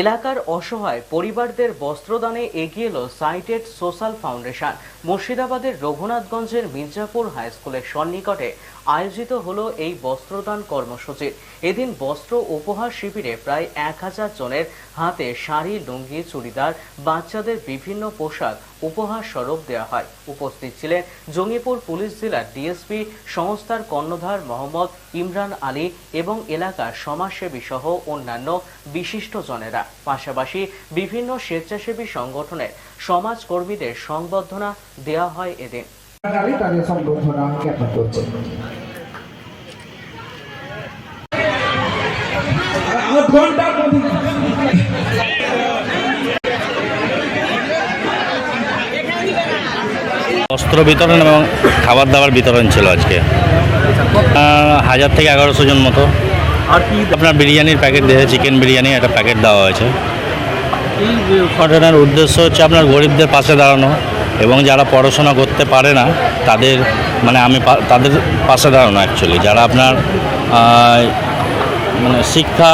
এলাকার অসহায় পরিবারদের বস্ত্রদানে এগিয়ে এলো সাইটেড সোশ্যাল ফাউন্ডেশন। মুর্শিদাবাদের রঘুনাথগঞ্জের মির্জাপুর হাই স্কুলের সন্নিকটে আয়োজিত হলো এই বস্ত্রদান কর্মসূচি। এদিন বস্ত্র উপহার শিবিরে প্রায় এক হাজার জনের হাতে শাড়ি, লুঙ্গি, চুড়িদার, বাচ্চাদের বিভিন্ন পোশাক উপহার স্বরূপ দেওয়া হয়। উপস্থিত ছিলেন জঙ্গিপুর পুলিশ জেলার ডিএসপি সংস্থার কর্ণধার মোহাম্মদ ইমরান আলী এবং এলাকার সমাজসেবী সহ অন্যান্য বিশিষ্টজনেরা পাশাপাশি বিভিন্ন স্বেচ্ছাসেবী সংগঠনের সমাজকর্মীদের সংবর্ধনা দেওয়া হয় এদিন। কর্মচারী তাদের সম্বর্ধনা জ্ঞাপন করছে। ঘণ্টার বস্ত্র বিতরণ এবং খাবার দাবার বিতরণ ছিল আজকে। আহ, হাজার থেকে এগারোশো জন মতো। আর কি আপনার বিরিয়ানির প্যাকেট দিয়েছে চিকেন বিরিয়ানি একটা প্যাকেট দেওয়া হয়েছে। এই ঘটনার উদ্দেশ্য হচ্ছে আপনার গরিবদের পাশে দাঁড়ানো এবং যারা পড়াশোনা করতে পারে না তাদের মানে আমি তাদের পাশে দাঁড়ানো অ্যাকচুয়ালি যারা আপনার মানে শিক্ষা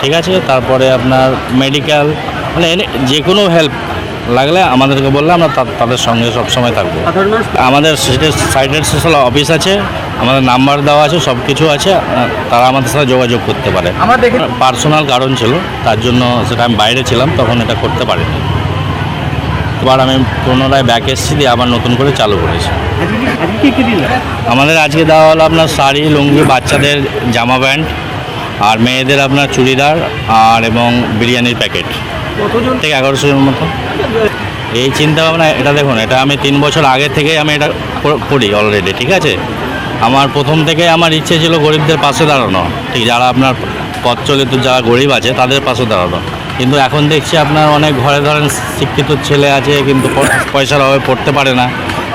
ঠিক আছে তারপরে আপনার মেডিকেল মানে এনে- যে কোনো হেল্প লাগলে আমাদেরকে বললে আমরা তাদের সঙ্গে সবসময় থাকব। আমাদের সাইটের সোশ্যাল অফিস আছে আমাদের নাম্বার দেওয়া আছে সব কিছু আছে তারা আমাদের সাথে যোগাযোগ করতে পারে। আমরা দেখে পার্সোনাল কারণ ছিল তার জন্য সেটা আমি বাইরে ছিলাম তখন এটা করতে পারিনি। এবার আমি পুনরায় ব্যাক এসেছি দিয়ে আবার নতুন করে চালু করেছি। আমাদের আজকে দেওয়া হলো আপনার শাড়ি লুঙ্গি বাচ্চাদের জামা প্যান্ট আর মেয়েদের আপনার চুড়িদার আর এবং বিরিয়ানির প্যাকেট। থেকে এগারোশো জন মতো। এই চিন্তা ভাবনা এটা দেখুন এটা আমি তিন বছর আগে থেকে আমি এটা করি অলরেডি ঠিক আছে? আমার প্রথম থেকে আমার ইচ্ছে ছিল গরিবদের পাশে দাঁড়ানো। ঠিক যারা আপনার পথ চলিত যারা গরিব আছে তাদের পাশে দাঁড়ানো। কিন্তু এখন দেখছি আপনার অনেক ঘরে ধরেন শিক্ষিত ছেলে আছে কিন্তু পয়সার অভাবে পড়তে পারে না।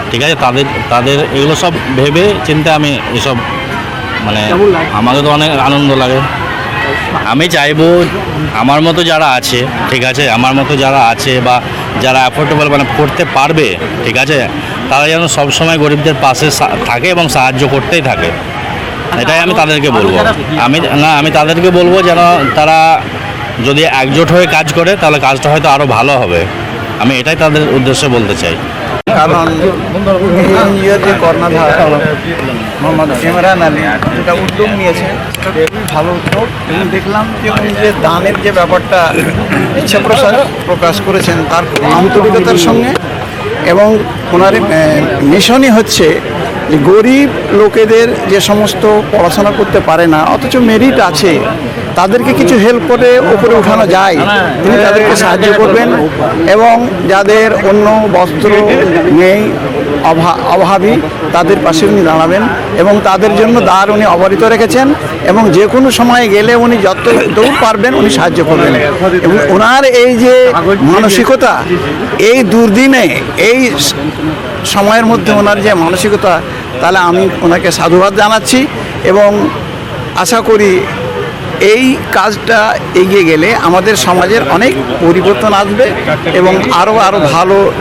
ঠিক আছে তাদের তাদের এগুলো সব ভেবে চিন্তা আমি এসব মানে আমাকে তো অনেক আনন্দ লাগে। আমি চাইব আমার মতো যারা আছে ঠিক আছে আমার মতো যারা আছে বা যারা অ্যাফোর্ডেবল মানে করতে পারবে ঠিক আছে তারা যেন সবসময় গরিবদের পাশে সা- থাকে এবং সাহায্য করতেই থাকে। এটাই আমি তাদেরকে বলব। আমি না আমি তাদেরকে বলব যেন তারা যদি একজোট হয়ে কাজ করে তাহলে কাজটা হয়তো আরও ভালো হবে। আমি এটাই তাদের উদ্দেশ্যে বলতে চাই। কারণ যে কর্ণধার মোহাম্মদ ইমরান আলী যেটা উদ্যোগ খুবই ভালো উদ্যোগ। এবং দেখলাম যে উনি যে দানের যে ব্যাপারটা ইচ্ছা প্রকাশ প্রকাশ করেছেন তার আন্তরিকতার সঙ্গে এবং ওনার মিশনই হচ্ছে যে গরিব লোকেদের যে সমস্ত পড়াশোনা করতে পারে না, অথচ মেরিট আছে, তাদেরকে কিছু হেল্প করে উপরে উঠানো যায়, তিনি তাদেরকে সাহায্য করবেন এবং যাদের অন্য বস্ত্র নেই, অভা- অভাবী তাদের পাশে উনি দাঁড়াবেন এবং তাদের জন্য দ্বার উনি অবহিত রেখেছেন এবং যে কোনো সময়ে গেলে উনি যত দৌড় পারবেন উনি সাহায্য করবেন। এবং ওনার এই যে মানসিকতা, এই দুর্দিনে, এই সময়ের মধ্যে ওনার যে মানসিকতা, তাহলে আমি ওনাকে সাধুবাদ জানাচ্ছি এবং আশা করি এই কাজটা এগিয়ে গেলে আমাদের সমাজের অনেক পরিবর্তন আসবে এবং আরও আরও ভালো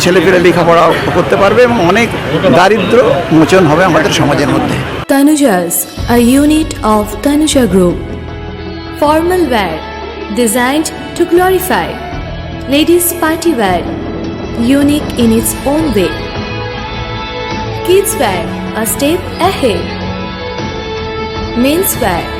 ছেলেপেলে লেখাপড়া করতে পারবে এবং অনেক দারিদ্র মোচন হবে আমাদের সমাজের মধ্যে। Tanuja's a unit of Tanuja group formal wear design to glorify ladies party wear unique in its own way kids wear a step ahead men's wear